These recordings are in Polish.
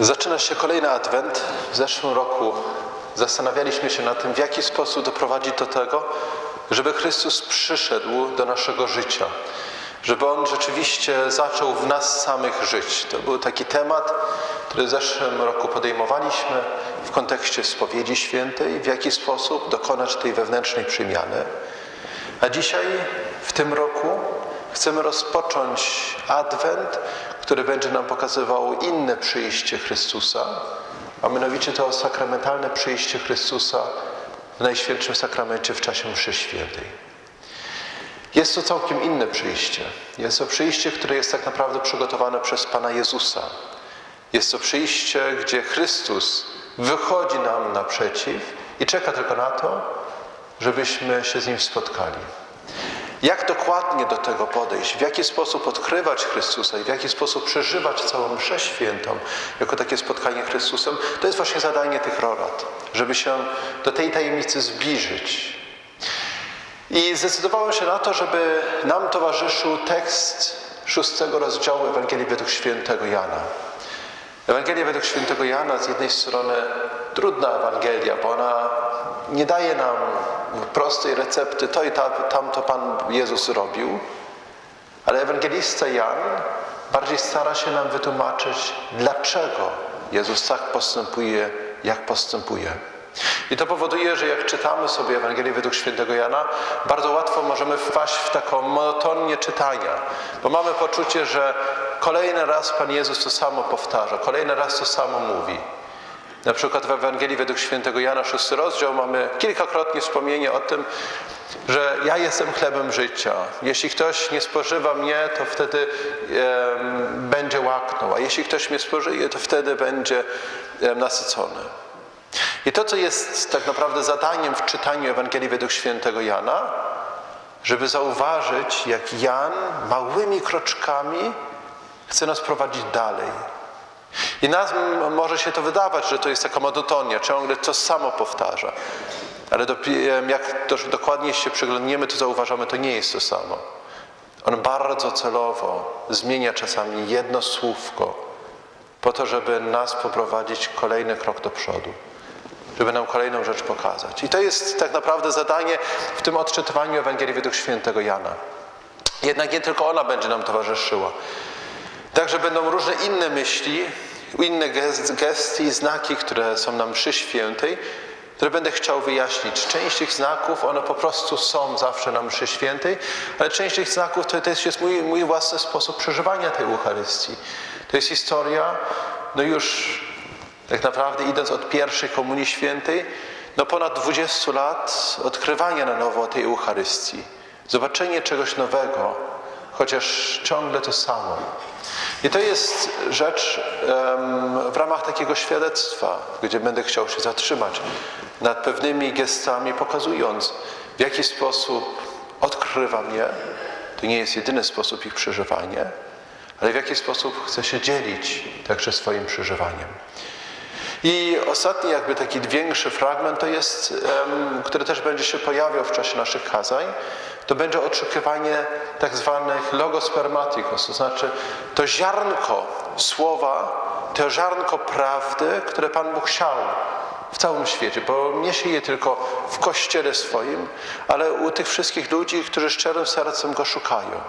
Zaczyna się kolejny adwent. W zeszłym roku zastanawialiśmy się nad tym, w jaki sposób doprowadzić do tego, żeby Chrystus przyszedł do naszego życia, żeby On rzeczywiście zaczął w nas samych żyć. To był taki temat, który w zeszłym roku podejmowaliśmy w kontekście spowiedzi świętej, w jaki sposób dokonać tej wewnętrznej przemiany. A dzisiaj, w tym roku, chcemy rozpocząć adwent, który będzie nam pokazywał inne przyjście Chrystusa, a mianowicie to sakramentalne przyjście Chrystusa w Najświętszym Sakramencie w czasie mszy świętej. Jest to całkiem inne przyjście. Jest to przyjście, które jest tak naprawdę przygotowane przez Pana Jezusa. Jest to przyjście, gdzie Chrystus wychodzi nam naprzeciw i czeka tylko na to, żebyśmy się z Nim spotkali. Jak dokładnie do tego podejść, w jaki sposób odkrywać Chrystusa i w jaki sposób przeżywać całą mszę świętą jako takie spotkanie Chrystusem, to jest właśnie zadanie tych rorad, żeby się do tej tajemnicy zbliżyć. I zdecydowałem się na to, żeby nam towarzyszył tekst szóstego rozdziału Ewangelii według świętego Jana. Ewangelia według świętego Jana z jednej strony trudna Ewangelia, bo ona nie daje nam prostej recepty, to i tam, tam to Pan Jezus robił, ale ewangelista Jan bardziej stara się nam wytłumaczyć, dlaczego Jezus tak postępuje, jak postępuje. I to powoduje, że jak czytamy sobie Ewangelię według świętego Jana, bardzo łatwo możemy wpaść w taką monotonię czytania, bo mamy poczucie, że kolejny raz Pan Jezus to samo powtarza, kolejny raz to samo mówi. Na przykład w Ewangelii według świętego Jana, szósty rozdział, mamy kilkakrotnie wspomnienie o tym, że ja jestem chlebem życia. Jeśli ktoś nie spożywa mnie, to wtedy e, będzie łaknął, a jeśli ktoś mnie spożyje, to wtedy będzie e, nasycony. I to, co jest tak naprawdę zadaniem w czytaniu Ewangelii według świętego Jana, żeby zauważyć, jak Jan małymi kroczkami chce nas prowadzić dalej. I nas może się to wydawać, że to jest taka monotonia, ciągle to samo powtarza. Ale jak dokładnie się przyglądniemy, to zauważamy, to nie jest to samo. On bardzo celowo zmienia czasami jedno słówko po to, żeby nas poprowadzić kolejny krok do przodu. Żeby nam kolejną rzecz pokazać. I to jest tak naprawdę zadanie w tym odczytywaniu Ewangelii według świętego Jana. Jednak nie tylko ona będzie nam towarzyszyła. Także będą różne inne myśli, inne gesty i znaki, które są nam przy świętej, które będę chciał wyjaśnić. Część tych znaków, one po prostu są zawsze na mszy świętej, ale część tych znaków to też jest mój, mój własny sposób przeżywania tej Eucharystii. To jest historia, no już tak naprawdę idąc od pierwszej Komunii Świętej, no ponad 20 lat odkrywania na nowo tej Eucharystii. Zobaczenie czegoś nowego, chociaż ciągle to samo. I to jest rzecz w ramach takiego świadectwa, gdzie będę chciał się zatrzymać nad pewnymi gestami, pokazując, w jaki sposób odkrywa mnie. To nie jest jedyny sposób ich przeżywania, ale w jaki sposób chcę się dzielić także swoim przeżywaniem. I ostatni jakby taki większy fragment to jest, który też będzie się pojawiał w czasie naszych kazań, to będzie oczekiwanie tak zwanych logospermatikos, to znaczy to ziarnko słowa, to ziarnko prawdy, które Pan Bóg siał w całym świecie, bo nie sieje tylko w kościele swoim, ale u tych wszystkich ludzi, którzy szczerym sercem Go szukają.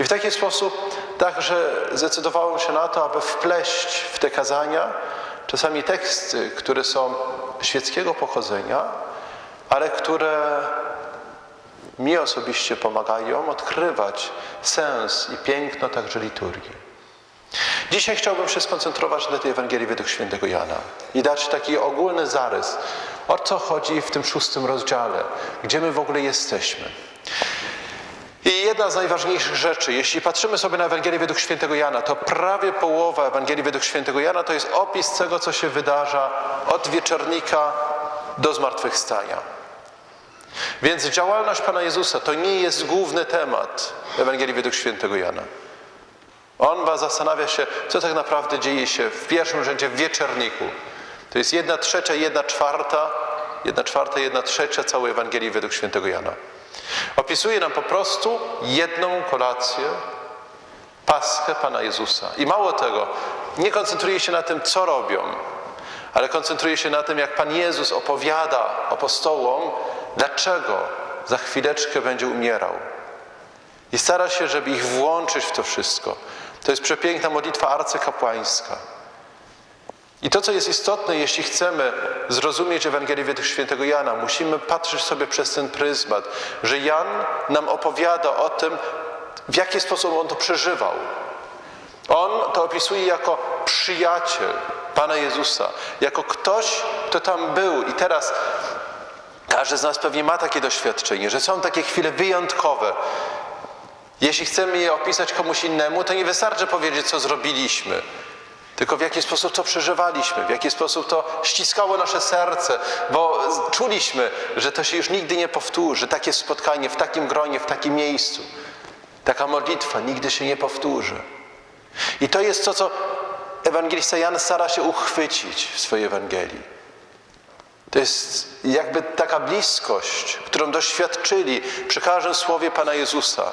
I w taki sposób także zdecydowałem się na to, aby wpleść w te kazania czasami teksty, które są świeckiego pochodzenia, ale które mi osobiście pomagają odkrywać sens i piękno także liturgii. Dzisiaj chciałbym się skoncentrować na tej Ewangelii według świętego Jana i dać taki ogólny zarys, o co chodzi w tym szóstym rozdziale, gdzie my w ogóle jesteśmy. Jedna z najważniejszych rzeczy, jeśli patrzymy sobie na Ewangelię według świętego Jana, to prawie połowa Ewangelii według świętego Jana to jest opis tego, co się wydarza od wieczornika do zmartwychwstania. Więc działalność Pana Jezusa to nie jest główny temat Ewangelii według świętego Jana. On was zastanawia się, co tak naprawdę dzieje się w pierwszym rzędzie w wieczorniku. To jest jedna trzecia, jedna czwarta, jedna czwarta, jedna trzecia całej Ewangelii według świętego Jana. Opisuje nam po prostu jedną kolację, Paschę Pana Jezusa. I mało tego, nie koncentruje się na tym, co robią, ale koncentruje się na tym, jak Pan Jezus opowiada apostołom, dlaczego za chwileczkę będzie umierał. I stara się, żeby ich włączyć w to wszystko. To jest przepiękna modlitwa arcykapłańska. I to, co jest istotne, jeśli chcemy zrozumieć Ewangelię według świętego Jana, musimy patrzeć sobie przez ten pryzmat, że Jan nam opowiada o tym, w jaki sposób on to przeżywał. On to opisuje jako przyjaciel Pana Jezusa, jako ktoś, kto tam był. I teraz każdy z nas pewnie ma takie doświadczenie, że są takie chwile wyjątkowe. Jeśli chcemy je opisać komuś innemu, to nie wystarczy powiedzieć, co zrobiliśmy, tylko w jaki sposób to przeżywaliśmy, w jaki sposób to ściskało nasze serce, bo czuliśmy, że to się już nigdy nie powtórzy, takie spotkanie w takim gronie, w takim miejscu. Taka modlitwa nigdy się nie powtórzy. I to jest to, co ewangelista Jan stara się uchwycić w swojej Ewangelii. To jest jakby taka bliskość, którą doświadczyli przy każdym słowie Pana Jezusa.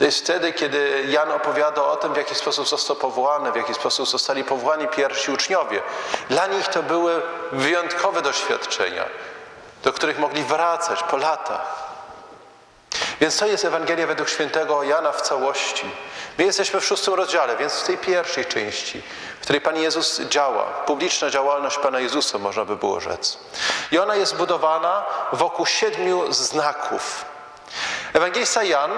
To jest wtedy, kiedy Jan opowiada o tym, w jaki sposób został powołany, w jaki sposób zostali powołani pierwsi uczniowie. Dla nich to były wyjątkowe doświadczenia, do których mogli wracać po latach. Więc to jest Ewangelia według świętego Jana w całości. My jesteśmy w szóstym rozdziale, więc w tej pierwszej części, w której Pan Jezus działa, publiczna działalność Pana Jezusa, można by było rzec. I ona jest budowana wokół siedmiu znaków. Ewangelista Jan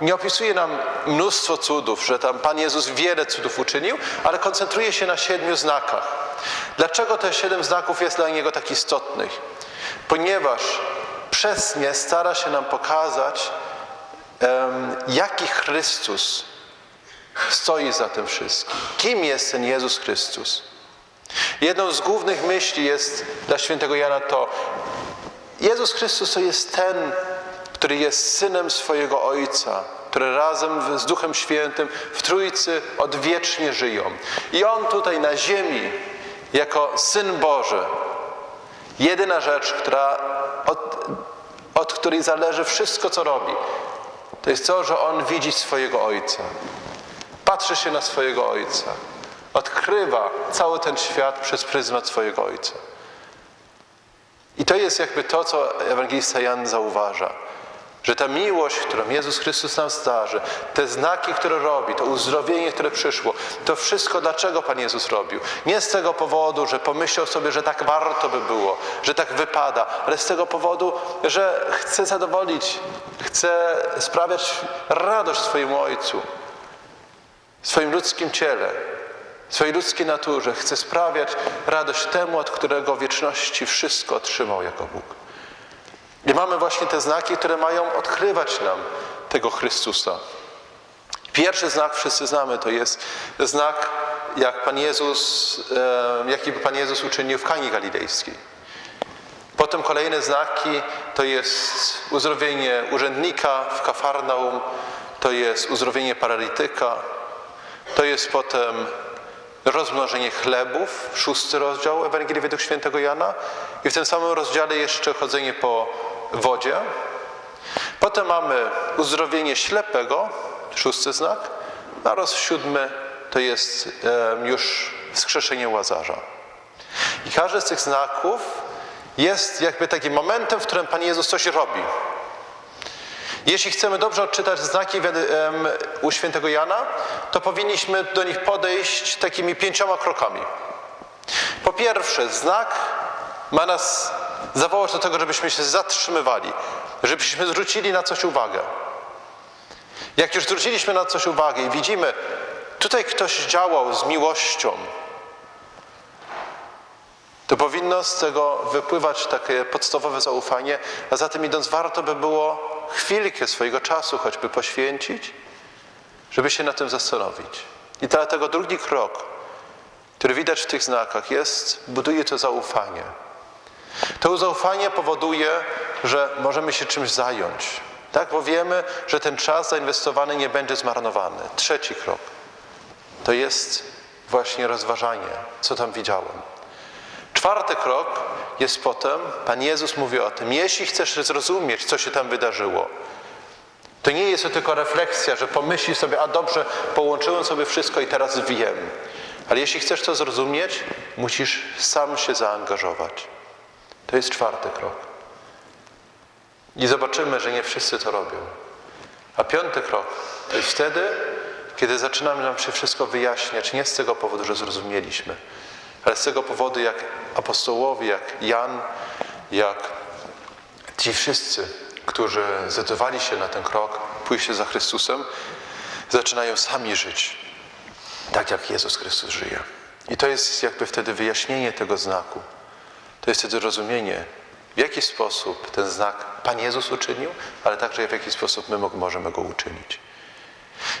nie opisuje nam mnóstwo cudów, że tam Pan Jezus wiele cudów uczynił, ale koncentruje się na siedmiu znakach. Dlaczego te siedem znaków jest dla niego tak istotnych? Ponieważ przez nie stara się nam pokazać, jaki Chrystus stoi za tym wszystkim. Kim jest ten Jezus Chrystus? Jedną z głównych myśli jest dla świętego Jana to, Jezus Chrystus to jest ten, który jest synem swojego Ojca, który razem z Duchem Świętym w Trójcy odwiecznie żyją. I On tutaj na ziemi, jako Syn Boży, jedyna rzecz, która od, od której zależy wszystko, co robi, to jest to, że On widzi swojego Ojca. Patrzy się na swojego Ojca. Odkrywa cały ten świat przez pryzmat swojego Ojca. I to jest jakby to, co ewangelista Jan zauważa. Że ta miłość, którą Jezus Chrystus nam zdarzy, te znaki, które robi, to uzdrowienie, które przyszło, to wszystko dlaczego Pan Jezus robił? Nie z tego powodu, że pomyślał sobie, że tak warto by było, że tak wypada, ale z tego powodu, że chce zadowolić, chce sprawiać radość swojemu Ojcu, swoim ludzkim ciele, swojej ludzkiej naturze. Chce sprawiać radość temu, od którego wieczności wszystko otrzymał jako Bóg. I mamy właśnie te znaki, które mają odkrywać nam tego Chrystusa. Pierwszy znak wszyscy znamy, to jest znak, jak Pan Jezus, jaki Pan Jezus uczynił w Kani Galilejskiej. Potem kolejne znaki to jest uzdrowienie urzędnika w Kafarnaum, to jest uzdrowienie paralityka, to jest potem rozmnożenie chlebów, szósty rozdział Ewangelii według świętego Jana i w tym samym rozdziale jeszcze chodzenie po wodzie. Potem mamy uzdrowienie ślepego, szósty znak, oraz siódmy to jest już wskrzeszenie Łazarza. I każdy z tych znaków jest jakby takim momentem, w którym Pan Jezus coś robi. Jeśli chcemy dobrze odczytać znaki u świętego Jana, to powinniśmy do nich podejść takimi pięcioma krokami. Po pierwsze, znak ma nas zawołać do tego, żebyśmy się zatrzymywali, żebyśmy zwrócili na coś uwagę. Jak już zwróciliśmy na coś uwagę i widzimy, tutaj ktoś działał z miłością, to powinno z tego wypływać takie podstawowe zaufanie, a za tym idąc warto by było chwilkę swojego czasu choćby poświęcić, żeby się na tym zastanowić. I dlatego drugi krok, który widać w tych znakach jest, buduje to zaufanie. To zaufanie powoduje, że możemy się czymś zająć. Tak, bo wiemy, że ten czas zainwestowany nie będzie zmarnowany. Trzeci krok to jest właśnie rozważanie, co tam widziałem. Czwarty krok jest potem, Pan Jezus mówi o tym, jeśli chcesz zrozumieć, co się tam wydarzyło, To nie jest to tylko refleksja, że pomyśli sobie, a dobrze, połączyłem sobie wszystko i teraz wiem. Ale jeśli chcesz to zrozumieć, musisz sam się zaangażować. To jest czwarty krok. I zobaczymy, że nie wszyscy to robią. A piąty krok to jest wtedy, kiedy zaczynamy nam się wszystko wyjaśniać, nie z tego powodu, że zrozumieliśmy, ale z tego powodu, jak apostołowie, jak Jan, jak ci wszyscy, którzy zdecydowali się na ten krok, pójście za Chrystusem, zaczynają sami żyć tak, jak Jezus Chrystus żyje. I to jest jakby wtedy wyjaśnienie tego znaku. To jest wtedy rozumienie, w jaki sposób ten znak Pan Jezus uczynił, ale także w jaki sposób my możemy go uczynić.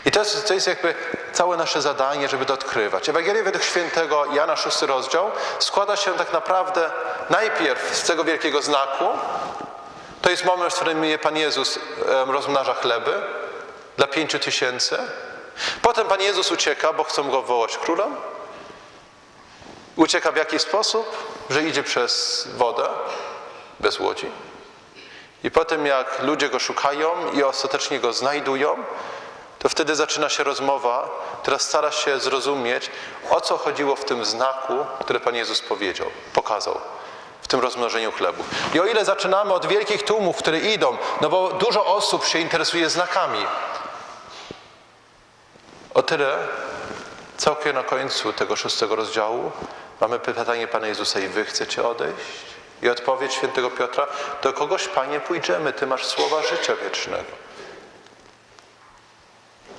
I to jest, to jest jakby całe nasze zadanie, żeby to odkrywać. Ewangelia według świętego Jana, szósty rozdział, składa się tak naprawdę najpierw z tego wielkiego znaku. To jest moment, w którym Pan Jezus rozmnaża chleby dla pięciu tysięcy. Potem Pan Jezus ucieka, bo chcą go wołać królem. Ucieka w jaki sposób? Że idzie przez wodę, bez łodzi. I potem jak ludzie go szukają i ostatecznie go znajdują, to wtedy zaczyna się rozmowa, która stara się zrozumieć, o co chodziło w tym znaku, który Pan Jezus powiedział, pokazał, w tym rozmnożeniu chlebu. I o ile zaczynamy od wielkich tłumów, które idą, no bo dużo osób się interesuje znakami, o tyle całkiem na końcu tego szóstego rozdziału mamy pytanie Pana Jezusa i wy chcecie odejść? I odpowiedź świętego Piotra, do kogoś Panie pójdziemy, Ty masz słowa życia wiecznego.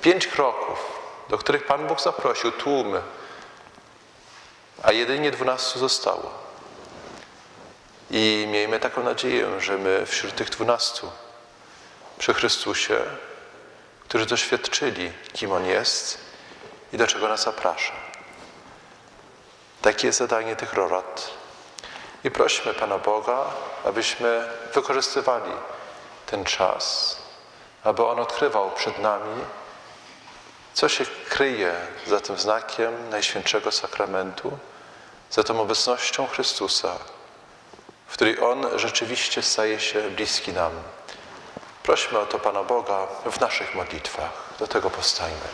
Pięć kroków, do których Pan Bóg zaprosił, tłumy, a jedynie dwunastu zostało. I miejmy taką nadzieję, że my wśród tych dwunastu przy Chrystusie, którzy doświadczyli, kim On jest i do czego nas zaprasza. Takie jest zadanie tych rorad. I prośmy Pana Boga, abyśmy wykorzystywali ten czas, aby On odkrywał przed nami, co się kryje za tym znakiem Najświętszego Sakramentu, za tą obecnością Chrystusa, w której On rzeczywiście staje się bliski nam. Prośmy o to Pana Boga w naszych modlitwach. Do tego postajmy.